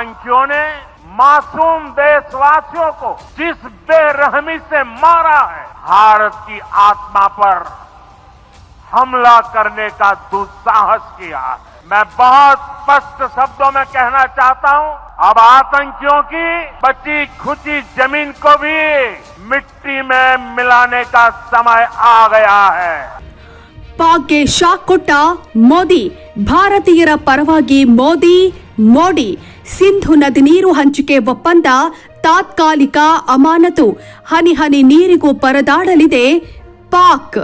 आतंकियों ने मासूम देशवासियों को जिस बेरहमी से मारा है भारत की आत्मा पर हमला करने का दुस्साहस किया है मैं बहुत स्पष्ट शब्दों में कहना चाहता हूं अब आतंकियों की बची खुची जमीन को भी मिट्टी में मिलाने का समय आ गया है ಪಾಕ್ಗೆ ಶಾಕ್ ಕೊಟ್ಟ ಮೋದಿ ಭಾರತೀಯರ ಪರವಾಗಿ ಮೋದಿ ಮೋಡಿ ಸಿಂಧು ನದಿ ನೀರು ಹಂಚಿಕೆ ಒಪ್ಪಂದ ತಾತ್ಕಾಲಿಕ ಅಮಾನತು. ಹನಿ ಹನಿ ನೀರಿಗೂ ಪರದಾಡಲಿದೆ ಪಾಕ್.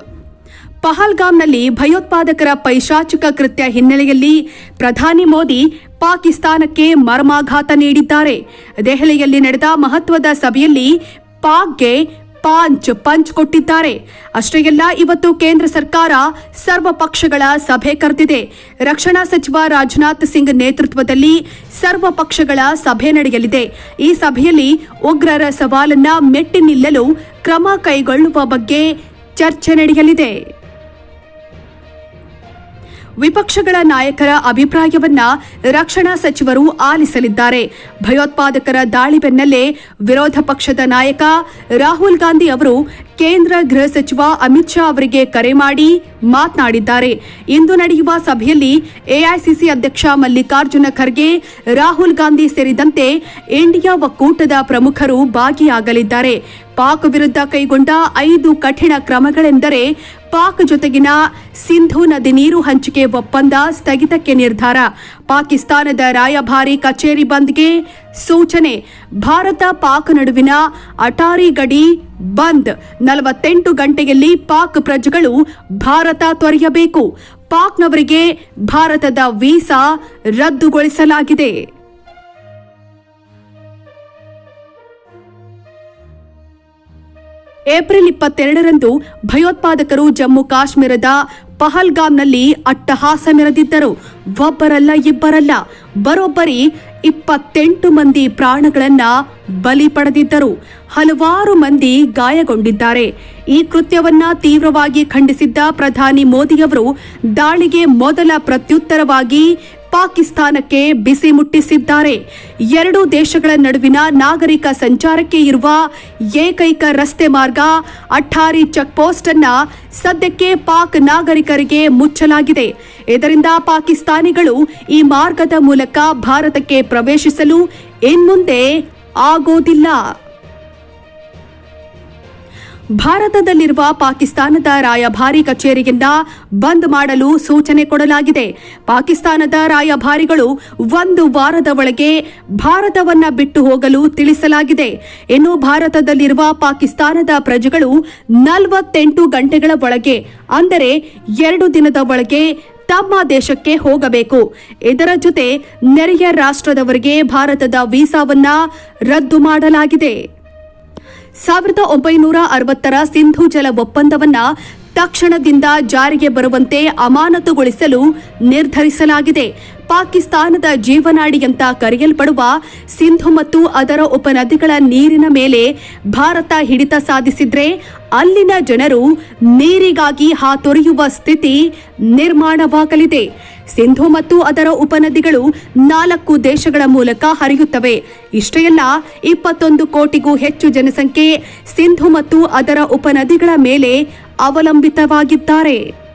ಪಹಲ್ಗಾಮ್ನಲ್ಲಿ ಭಯೋತ್ಪಾದಕರ ಪೈಶಾಚಿಕ ಕೃತ್ಯ ಹಿನ್ನೆಲೆಯಲ್ಲಿ ಪ್ರಧಾನಿ ಮೋದಿ ಪಾಕಿಸ್ತಾನಕ್ಕೆ ಮರ್ಮಾಘಾತ ನೀಡಿದ್ದಾರೆ. ದೆಹಲಿಯಲ್ಲಿ ನಡೆದ ಮಹತ್ವದ ಸಭೆಯಲ್ಲಿ ಪಾಕ್ಗೆ ಪಾಂಚ್, ಪಂಚ್ ಕೊಟ್ಟಿದ್ದಾರೆ. ಅಷ್ಟೇ ಅಲ್ಲ ಇವತ್ತು ಕೇಂದ್ರ ಸರ್ಕಾರ ಸರ್ವ ಪಕ್ಷಗಳ ಸಭೆ ಕರೆದಿದೆ. ರಕ್ಷಣಾ ಸಚಿವ ರಾಜನಾಥ್ ಸಿಂಗ್ ನೇತೃತ್ವದಲ್ಲಿ ಸರ್ವ ಪಕ್ಷಗಳ ಸಭೆ ನಡೆಯಲಿದೆ. ಈ ಸಭೆಯಲ್ಲಿ ಉಗ್ರರ ಸವಾಲನ್ನ ಮೆಟ್ಟಿ ನಿಲ್ಲಲು ಕ್ರಮ ಕೈಗೊಳ್ಳುವ ಬಗ್ಗೆ ಚರ್ಚೆ ನಡೆಯಲಿದೆ. ವಿಪಕ್ಷಗಳ ನಾಯಕರ ಅಭಿಪ್ರಾಯವನ್ನ ರಕ್ಷಣಾ ಸಚಿವರು ಆಲಿಸಲಿದ್ದಾರೆ. ಭಯೋತ್ಪಾದಕರ ದಾಳಿ ಬೆನ್ನಲ್ಲೇ ವಿರೋಧ ಪಕ್ಷದ ನಾಯಕ ರಾಹುಲ್ ಗಾಂಧಿ ಅವರು ಕೇಂದ್ರ ಗೃಹ ಸಚಿವ ಅಮಿತ್ ಶಾ ಅವರಿಗೆ ಕರೆ ಮಾಡಿ ಮಾತನಾಡಿದ್ದಾರೆ. ಇಂದು ನಡೆಯುವ ಸಭೆಯಲ್ಲಿ ಎಐಸಿಸಿ ಅಧ್ಯಕ್ಷ ಮಲ್ಲಿಕಾರ್ಜುನ ಖರ್ಗೆ, ರಾಹುಲ್ ಗಾಂಧಿ ಸೇರಿದಂತೆ ಇಂಡಿಯಾ ಒಕ್ಕೂಟದ ಪ್ರಮುಖರು ಭಾಗಿಯಾಗಲಿದ್ದಾರೆ. ಪಾಕ್ ವಿರುದ್ಧ ಕೈಗೊಂಡ ಐದು ಕಠಿಣ ಕ್ರಮಗಳೆಂದರೆ ಪಾಕ್ ಜೊತೆಗಿನ ಸಿಂಧು ನದಿ ನೀರು ಹಂಚಿಕೆ ಒಪ್ಪಂದ ಸ್ಥಗಿತಕ್ಕೆ ನಿರ್ಧಾರ, ಪಾಕಿಸ್ತಾನದ ರಾಯಭಾರಿ ಕಚೇರಿ ಬಂದ್ಗೆ ಸೂಚನೆ, ಭಾರತ ಪಾಕ್ ನಡುವಿನ ಅಟಾರಿ ಗಡಿ ಬಂದ್ ನಲವತ್ತೆಂಟು ಗಂಟೆಯಲ್ಲಿ ಪಾಕ್ ಪ್ರಜೆಗಳು ಭಾರತ ತೊರೆಯಬೇಕು. ಪಾಕ್ನವರಿಗೆ ಭಾರತದ ವೀಸಾ ರದ್ದುಗೊಳಿಸಲಾಗಿದೆ. ಏಪ್ರಿಲ್ ಇಪ್ಪತ್ತೆರಡರಂದು ಭಯೋತ್ಪಾದಕರು ಜಮ್ಮು ಕಾಶ್ಮೀರದ ಪಹಲ್ಗಾಮ್ನಲ್ಲಿ ಅಟ್ಟಹಾಸ ಮೆರೆದಿದ್ದರು ಒಬ್ಬರಲ್ಲ ಇಬ್ಬರಲ್ಲ ಬರೋಬ್ಬರಿ ಇಪ್ಪತ್ತೆಂಟು ಮಂದಿ ಪ್ರಾಣಗಳನ್ನ ಬಲಿ ಪಡೆದಿದ್ದರು. ಹಲವಾರು ಮಂದಿ ಗಾಯಗೊಂಡಿದ್ದಾರೆ. ಈ ಕೃತ್ಯವನ್ನ ತೀವ್ರವಾಗಿ ಖಂಡಿಸಿದ್ದ ಪ್ರಧಾನಿ ಮೋದಿಯವರು ದಾಳಿಗೆ ಮೊದಲ ಪ್ರತ್ಯುತ್ತರವಾಗಿ ಪಾಕಿಸ್ತಾನಕ್ಕೆ ಬಿಸಿ ಮುಟ್ಟಿಸಿದ್ದಾರೆ. ಎರಡೂ ದೇಶಗಳ ನಡುವಿನ ನಾಗರಿಕ ಸಂಚಾರಕ್ಕೆ ಇರುವ ಏಕೈಕ ರಸ್ತೆ ಮಾರ್ಗ ಅಠಾರಿ ಚೆಕ್ಪೋಸ್ಟ್ ಅನ್ನ ಸದ್ಯಕ್ಕೆ ಪಾಕ್ ನಾಗರಿಕರಿಗೆ ಮುಚ್ಚಲಾಗಿದೆ. ಇದರಿಂದ ಪಾಕಿಸ್ತಾನಿಗಳು ಈ ಮಾರ್ಗದ ಮೂಲಕ ಭಾರತಕ್ಕೆ ಪ್ರವೇಶಿಸಲು ಇನ್ಮುಂದೆ ಆಗೋದಿಲ್ಲ. ಭಾರತದಲ್ಲಿರುವ ಪಾಕಿಸ್ತಾನದ ರಾಯಭಾರಿ ಕಚೇರಿಯಿಂದ ಬಂದ್ ಮಾಡಲು ಸೂಚನೆ ಕೊಡಲಾಗಿದೆ. ಪಾಕಿಸ್ತಾನದ ರಾಯಭಾರಿಗಳು ಒಂದು ವಾರದ ಒಳಗೆ ಭಾರತವನ್ನ ಬಿಟ್ಟು ಹೋಗಲು ತಿಳಿಸಲಾಗಿದೆ. ಇನ್ನು ಭಾರತದಲ್ಲಿರುವ ಪಾಕಿಸ್ತಾನದ ಪ್ರಜೆಗಳು ನಲವತ್ತೆಂಟು ಗಂಟೆಗಳ ಒಳಗೆ, ಅಂದರೆ ಎರಡು ದಿನದ ಒಳಗೆ ತಮ್ಮ ದೇಶಕ್ಕೆ ಹೋಗಬೇಕು. ಇದರ ಜೊತೆ ನೆರೆಯ ರಾಷ್ಟ್ರದವರಿಗೆ ಭಾರತದ ವೀಸಾವನ್ನ ರದ್ದು ಮಾಡಲಾಗಿದೆ. ಸಾವಿರದ ಒಂಬೈನೂರ ಅರವತ್ತರ ಸಿಂಧು ಜಲ ಒಪ್ಪಂದವನ್ನ ತಕ್ಷಣದಿಂದ ಜಾರಿಗೆ ಬರುವಂತೆ ಅಮಾನತುಗೊಳಿಸಲು ನಿರ್ಧರಿಸಲಾಗಿದೆ. ಪಾಕಿಸ್ತಾನದ ಜೀವನಾಡಿ ಅಂತ ಕರೆಯಲ್ಪಡುವ ಸಿಂಧು ಮತ್ತು ಅದರ ಉಪನದಿಗಳ ನೀರಿನ ಮೇಲೆ ಭಾರತ ಹಿಡಿತ ಸಾಧಿಸಿದ್ರೆ ಅಲ್ಲಿನ ಜನರು ನೀರಿಗಾಗಿ ಹಾತೊರೆಯುವ ಸ್ಥಿತಿ ನಿರ್ಮಾಣವಾಗಲಿದೆ. ಸಿಂಧು ಮತ್ತು ಅದರ ಉಪನದಿಗಳು ನಾಲ್ಕು ದೇಶಗಳ ಮೂಲಕ ಹರಿಯುತ್ತವೆ. ಇಷ್ಟೇ ಅಲ್ಲ ಇಪ್ಪತ್ತೊಂದು ಕೋಟಿಗೂ ಹೆಚ್ಚು ಜನಸಂಖ್ಯೆ ಸಿಂಧು ಮತ್ತು ಅದರ ಉಪನದಿಗಳ ಮೇಲೆ ಅವಲಂಬಿತವಾಗಿದ್ದಾರೆ.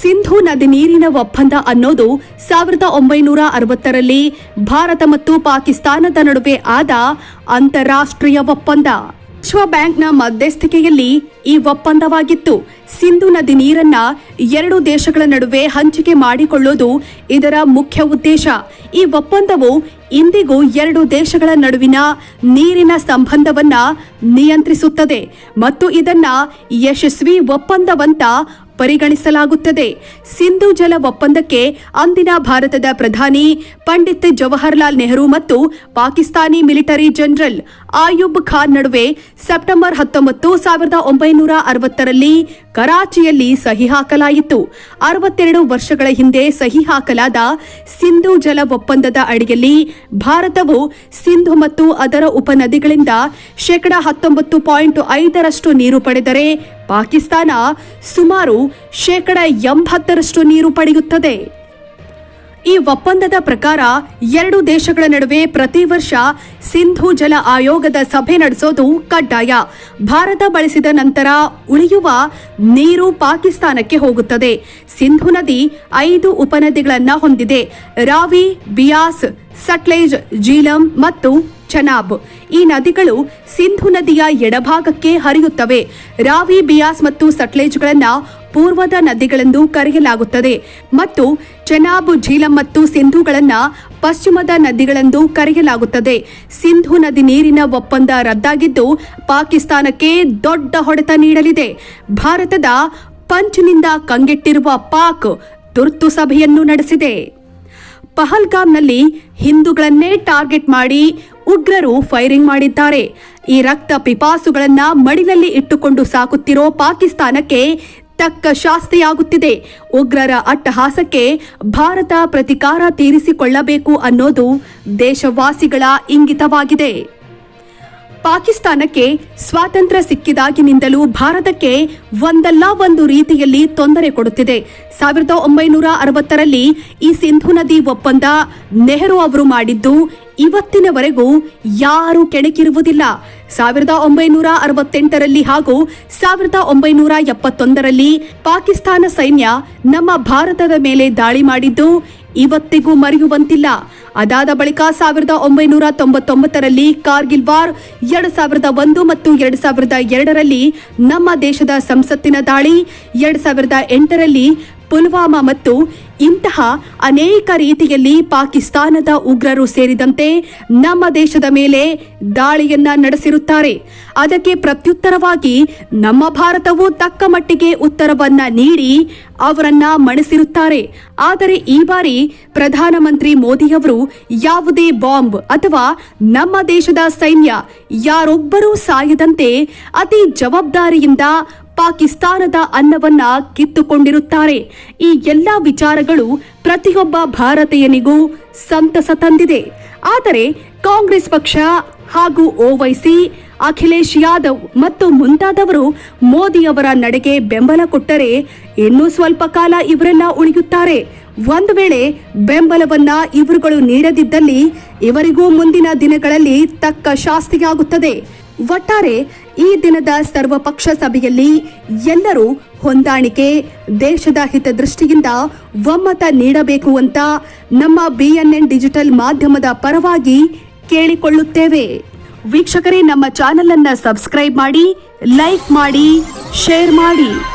ಸಿಂಧು ನದಿ ನೀರಿನ ಒಪ್ಪಂದ ಅನ್ನೋದು ಸಾವಿರದ ಒಂಬೈನೂರ ಅರವತ್ತರಲ್ಲಿ ಭಾರತ ಮತ್ತು ಪಾಕಿಸ್ತಾನದ ನಡುವೆ ಆದ ಅಂತಾರಾಷ್ಟ್ರೀಯ ಒಪ್ಪಂದ. ವಿಶ್ವ ಬ್ಯಾಂಕ್ನ ಮಧ್ಯಸ್ಥಿಕೆಯಲ್ಲಿ ಈ ಒಪ್ಪಂದವಾಗಿತ್ತು. ಸಿಂಧು ನದಿ ನೀರನ್ನ ಎರಡು ದೇಶಗಳ ನಡುವೆ ಹಂಚಿಕೆ ಮಾಡಿಕೊಳ್ಳೋದು ಇದರ ಮುಖ್ಯ ಉದ್ದೇಶ. ಈ ಒಪ್ಪಂದವು ಇಂದಿಗೂ ಎರಡು ದೇಶಗಳ ನಡುವಿನ ನೀರಿನ ಸಂಬಂಧವನ್ನ ನಿಯಂತ್ರಿಸುತ್ತದೆ ಮತ್ತು ಇದನ್ನ ಯಶಸ್ವಿ ಒಪ್ಪಂದವಂತ ಪರಿಗಣಿಸಲಾಗುತ್ತದೆ. ಸಿಂಧು ಜಲ ಒಪ್ಪಂದಕ್ಕೆ ಅಂದಿನ ಭಾರತದ ಪ್ರಧಾನಿ ಪಂಡಿತ್ ಜವಾಹರ್ಲಾಲ್ ನೆಹರು ಮತ್ತು ಪಾಕಿಸ್ತಾನಿ ಮಿಲಿಟರಿ ಜನರಲ್ ಆಯುಬ್ ಖಾನ್ ನಡುವೆ ಸೆಪ್ಟೆಂಬರ್ ಹತ್ತೊಂಬತ್ತು ಸಾವಿರದ ಒಂಬೈನೂರ ಅರವತ್ತರಲ್ಲಿ ಕರಾಚಿಯಲ್ಲಿ ಸಹಿ ಹಾಕಲಾಯಿತು. ಅರವತ್ತೆರಡು ವರ್ಷಗಳ ಹಿಂದೆ ಸಹಿ ಹಾಕಲಾದ ಸಿಂಧು ಜಲ ಒಪ್ಪಂದದ ಅಡಿಯಲ್ಲಿ ಭಾರತವು ಸಿಂಧು ಮತ್ತು ಅದರ ಉಪನದಿಗಳಿಂದ ಶೇಕಡಾ ಹತ್ತೊಂಬತ್ತು ಪಾಯಿಂಟ್ ಐದರಷ್ಟು ನೀರು ಪಡೆದರೆ ಪಾಕಿಸ್ತಾನ ಸುಮಾರು ಶೇಕಡ ಎಂಬತ್ತರಷ್ಟು ನೀರು ಪಡೆಯುತ್ತದೆ. ಈ ಒಪ್ಪಂದದ ಪ್ರಕಾರ ಎರಡು ದೇಶಗಳ ನಡುವೆ ಪ್ರತಿ ವರ್ಷ ಸಿಂಧು ಜಲ ಆಯೋಗದ ಸಭೆ ನಡೆಸೋದು ಕಡ್ಡಾಯ. ಭಾರತ ಬಳಸಿದ ನಂತರ ಉಳಿಯುವ ನೀರು ಪಾಕಿಸ್ತಾನಕ್ಕೆ ಹೋಗುತ್ತದೆ. ಸಿಂಧು ನದಿ ಐದು ಉಪನದಿಗಳನ್ನು ಹೊಂದಿದೆ. ರಾವಿ, ಬಿಯಾಸ್, ಸಟ್ಲೇಜ್, ಜೀಲಂ ಮತ್ತು ಚನಾಬ್. ಈ ನದಿಗಳು ಸಿಂಧು ನದಿಯ ಎಡಭಾಗಕ್ಕೆ ಹರಿಯುತ್ತವೆ. ರಾವಿ ಬಿಯಾಸ್ ಮತ್ತು ಸಟ್ಲೇಜ್ಗಳನ್ನು ಪೂರ್ವದ ನದಿಗಳೆಂದು ಕರೆಯಲಾಗುತ್ತದೆ ಮತ್ತು ಚೆನಾಬ್, ಝೀಲಂ ಮತ್ತು ಸಿಂಧುಗಳನ್ನು ಪಶ್ಚಿಮದ ನದಿಗಳೆಂದು ಕರೆಯಲಾಗುತ್ತದೆ. ಸಿಂಧು ನದಿ ನೀರಿನ ಒಪ್ಪಂದ ರದ್ದಾಗಿದ್ದು ಪಾಕಿಸ್ತಾನಕ್ಕೆ ದೊಡ್ಡ ಹೊಡೆತ ನೀಡಲಿದೆ. ಭಾರತದ ಪಂಚ್ನಿಂದ ಕಂಗೆಟ್ಟಿರುವ ಪಾಕ್ ತುರ್ತು ಸಭೆಯನ್ನು ನಡೆಸಿದೆ. ಪಹಲ್ಗಾಮ್ನಲ್ಲಿ ಹಿಂದೂಗಳನ್ನೇ ಟಾರ್ಗೆಟ್ ಮಾಡಿ ಉಗ್ರರು ಫೈರಿಂಗ್ ಮಾಡಿದ್ದಾರೆ. ಈ ರಕ್ತ ಪಿಪಾಸುಗಳನ್ನ ಮಡಿಲಲ್ಲಿ ಇಟ್ಟುಕೊಂಡು ಸಾಕುತ್ತಿರೋ ಪಾಕಿಸ್ತಾನಕ್ಕೆ ತಕ್ಕ ಶಾಸ್ತಿಯಾಗುತ್ತಿದೆ. ಉಗ್ರರ ಅಟ್ಟಹಾಸಕ್ಕೆ ಭಾರತ ಪ್ರತಿಕಾರ ತೀರಿಸಿಕೊಳ್ಳಬೇಕು ಅನ್ನೋದು ದೇಶವಾಸಿಗಳ ಇಂಗಿತವಾಗಿದೆ. ಪಾಕಿಸ್ತಾನಕ್ಕೆ ಸ್ವಾತಂತ್ರ್ಯ ಸಿಕ್ಕಿದಾಗಿನಿಂದಲೂ ಭಾರತಕ್ಕೆ ಒಂದಲ್ಲ ಒಂದು ರೀತಿಯಲ್ಲಿ ತೊಂದರೆ ಕೊಡುತ್ತಿದೆ. ಸಾವಿರದ ಒಂಬೈನೂರ ಅರವತ್ತರಲ್ಲಿ ಈ ಸಿಂಧು ನದಿ ಒಪ್ಪಂದ ನೆಹರು ಅವರು ಮಾಡಿದ್ದು ಇವತ್ತಿನವರೆಗೂ ಯಾರೂ ಕೆಣಕಿರುವುದಿಲ್ಲ. ಸಾವಿರದ ಒಂಬೈನೂರ ಅರವತ್ತೆಂಟರಲ್ಲಿ ಹಾಗೂ ಸಾವಿರದ ಒಂಬೈನೂರ ಎಪ್ಪತ್ತೊಂದರಲ್ಲಿ ಪಾಕಿಸ್ತಾನ ಸೈನ್ಯ ನಮ್ಮ ಭಾರತದ ಮೇಲೆ ದಾಳಿ ಮಾಡಿದ್ದು ಇವತ್ತಿಗೂ ಮರೆಯುವಂತಿಲ್ಲ. ಅದಾದ ಬಳಿಕ ಸಾವಿರದ ಒಂಬೈನೂರ ತೊಂಬತ್ತೊಂಬತ್ತರಲ್ಲಿ ಕಾರ್ಗಿಲ್ ವಾರ್, ಎರಡು ಸಾವಿರದ ಒಂದು ಮತ್ತು ಎರಡು ಸಾವಿರದ ಎರಡರಲ್ಲಿ ನಮ್ಮ ದೇಶದ ಸಂಸತ್ತಿನ ದಾಳಿ, ಎರಡು ಸಾವಿರದ ಎಂಟರಲ್ಲಿ ಪುಲ್ವಾಮಾ ಮತ್ತು ಇಂತಹ ಅನೇಕ ರೀತಿಯಲ್ಲಿ ಪಾಕಿಸ್ತಾನದ ಉಗ್ರರು ಸೇರಿದಂತೆ ನಮ್ಮ ದೇಶದ ಮೇಲೆ ದಾಳಿಯನ್ನ ನಡೆಸಿರುತ್ತಾರೆ. ಅದಕ್ಕೆ ಪ್ರತ್ಯುತ್ತರವಾಗಿ ನಮ್ಮ ಭಾರತವು ತಕ್ಕ ಮಟ್ಟಿಗೆ ಉತ್ತರವನ್ನ ನೀಡಿ ಅವರನ್ನ ಮಣಿಸಿರುತ್ತಾರೆ. ಆದರೆ ಈ ಬಾರಿ ಪ್ರಧಾನಮಂತ್ರಿ ಮೋದಿಯವರು ಯಾವುದೇ ಬಾಂಬ್ ಅಥವಾ ನಮ್ಮ ದೇಶದ ಸೈನ್ಯ ಯಾರೊಬ್ಬರೂ ಸಾಯದಂತೆ ಅತಿ ಜವಾಬ್ದಾರಿಯಿಂದ ಪಾಕಿಸ್ತಾನದ ಅನ್ನವನ್ನ ಕಿತ್ತುಕೊಂಡಿರುತ್ತಾರೆ. ಈ ಎಲ್ಲ ವಿಚಾರಗಳು ಪ್ರತಿಯೊಬ್ಬ ಭಾರತೀಯನಿಗೂ ಸಂತಸ ತಂದಿದೆ. ಆದರೆ ಕಾಂಗ್ರೆಸ್ ಪಕ್ಷ ಹಾಗೂ ಓವೈಸಿ ಅಖಿಲೇಶ್ ಯಾದವ್ ಮತ್ತು ಮುಂತಾದವರು ಮೋದಿ ಅವರ ನಡೆಗೆ ಬೆಂಬಲ ಕೊಟ್ಟರೆ ಇನ್ನೂ ಸ್ವಲ್ಪ ಕಾಲ ಇವರೆಲ್ಲ ಉಳಿಯುತ್ತಾರೆ. ಒಂದು ವೇಳೆ ಬೆಂಬಲವನ್ನ ಇವರುಗಳು ನೀಡದಿದ್ದಲ್ಲಿ ಇವರಿಗೂ ಮುಂದಿನ ದಿನಗಳಲ್ಲಿ ತಕ್ಕ ಶಾಸ್ತಿಯಾಗುತ್ತದೆ. ಒಟ್ಟಾರೆ ಈ ದಿನದ ಸರ್ವಪಕ್ಷ ಸಭೆಯಲ್ಲಿ ಎಲ್ಲರೂ ಹೊಂದಾಣಿಕೆ, ದೇಶದ ಹಿತದೃಷ್ಟಿಯಿಂದ ಒಮ್ಮತ ನೀಡಬೇಕು ಅಂತ ನಮ್ಮ ಬಿಎನ್ಎನ್ ಡಿಜಿಟಲ್ ಮಾಧ್ಯಮದ ಪರವಾಗಿ ಕೇಳಿಕೊಳ್ಳುತ್ತೇವೆ. ವೀಕ್ಷಕರೇ, ನಮ್ಮ ಚಾನೆಲ್ ಅನ್ನ ಸಬ್ಸ್ಕ್ರೈಬ್ ಮಾಡಿ, ಲೈಕ್ ಮಾಡಿ, ಶೇರ್ ಮಾಡಿ.